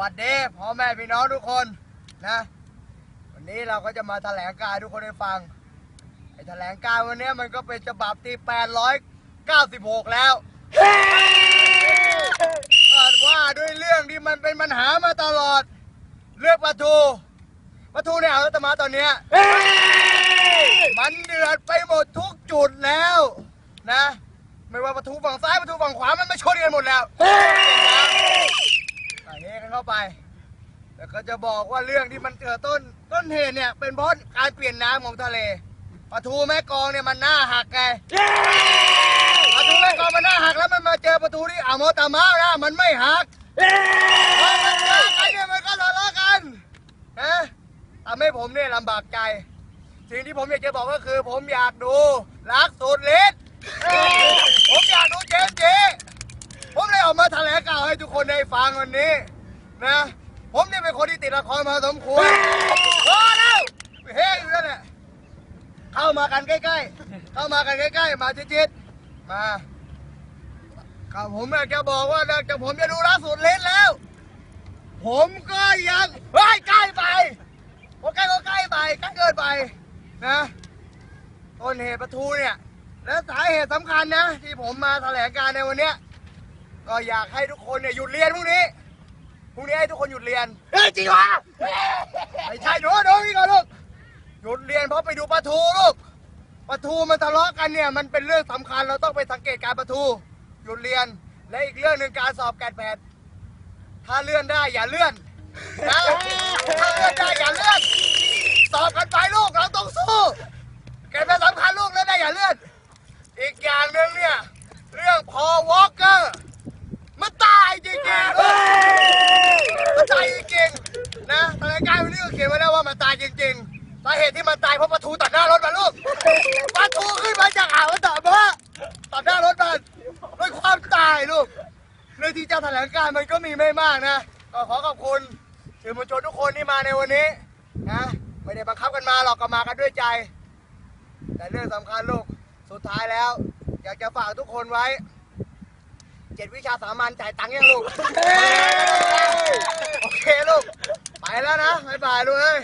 วัสดีพ่อแม่พี่น้องทุกคนนะ วันนี้เราก็จะมาแถลงการทุกคนได้ฟังไอ้แถลงการวันนี้มันก็เป็นฉบับที่ 896 แล้วก็ว่าด้วยเรื่องที่มันเป็นปัญหามาตลอด เรื่องปลาทูปลาทูในอ่างรัตมาตอนเนี้ยมันเดือดไปหมดทุกจุดแล้วนะ ไม่ว่าประตูฝั่งซ้ายประตูฝั่งขวามันมาชนกันหมดแล้ว ไปแล้วก็จะบอกว่าเรื่องที่มันเกิดต้นต้นเหตุเนี่ย เป็นเพราะการเปลี่ยนน้ำของทะเลปลาทูแม่กองเนี่ยมันหน้าหักไงปลาทูแม่กองมันหน้าหักแล้วมันมาเจอประตูที่อ่าวโมตามะนะมันไม่หักพอมันเจอกันเนี่ยมันก็ทะเลาะกันนะทำให้ผมเนี่ยลำบากใจ สิ่งที่ผมอยากจะบอกก็คือ ผมอยากดูรักสุดฤทธิ์ผมอยากดูเจมส์จีผมเลยออกมาแถลงข่าวให้ทุกคนได้ฟังวันนี้ นะ ผมเนี่ยเป็นคนที่ติดละครมาสมควรพอแล้วเฮ้ยอยู่นั่นแหละเข้ามากันใกล้ๆ เข้ามากันใกล้ๆ มาจิตๆมาข้าผมอยากจะบอกว่าเนื่องจากผมจะดูรักสุดฤทธิ์แล้ว ผมก็ยังเฮ้ยใกล้ไปโอเคก็ใกล้ไปใกล้เกินไปนะต้นเหตุประทูเนี่ย และสาเหตุสำคัญนะ ที่ผมมาแถลงการในวันเนี้ยก็อยากให้ทุกคนเนี่ยหยุดเรียนพรุ่งนี้ พรุ่งนี้ให้ทุกคนหยุดเรียน เฮ้ยจริงวะไม่ใช่หนูหนูนี่ก่อนลูก หยุดเรียนเพราะไปดูปลาทูลูก ปลาทูมันทะเลาะกันเนี่ยมันเป็นเรื่องสำคัญเราต้องไปสังเกตการปลาทู หยุดเรียน และอีกเรื่องหนึ่งการสอบแกดแพดถ้าเลื่อนได้อย่าเลื่อนนะถ้าเลื่อนได้อย่าเลื่อน สอบกันไปลูกเราต้องสู้แกเป็นสำคัญลูกแล้วได้อย่าเลื่อน อีกอย่างหนึ่งเนี่ย เรื่องพอวอลเกอร์มันตายจริงๆเว้ยมันตายจริงๆนะทาง รายการวันนี้ก็เขียนไว้แล้วว่ามันตายจริงๆสาเหตุที่มันตายเพราะประตูตัดหน้ารถมาลูกประตูขึ้นมาจากอ่าวตัดมาตัดหน้ารถมันด้วยความตายลูกเรื่องที่เจ้าแถลงการ์มันก็มีไม่มากนะก็ขอขอบคุณสื่อมวลชนทุกคนที่มาในวันนี้นะไม่ได้บังคับกันมาหรอกก็มากันด้วยใจ แต่เรื่องสำคัญลูกสุดท้ายแล้ว อยากจะฝากทุกคนไว้เจ็ดวิชาสามัญจ่ายตังค์ยังลูก โอเคลูก แล้วนะบายบายด้วย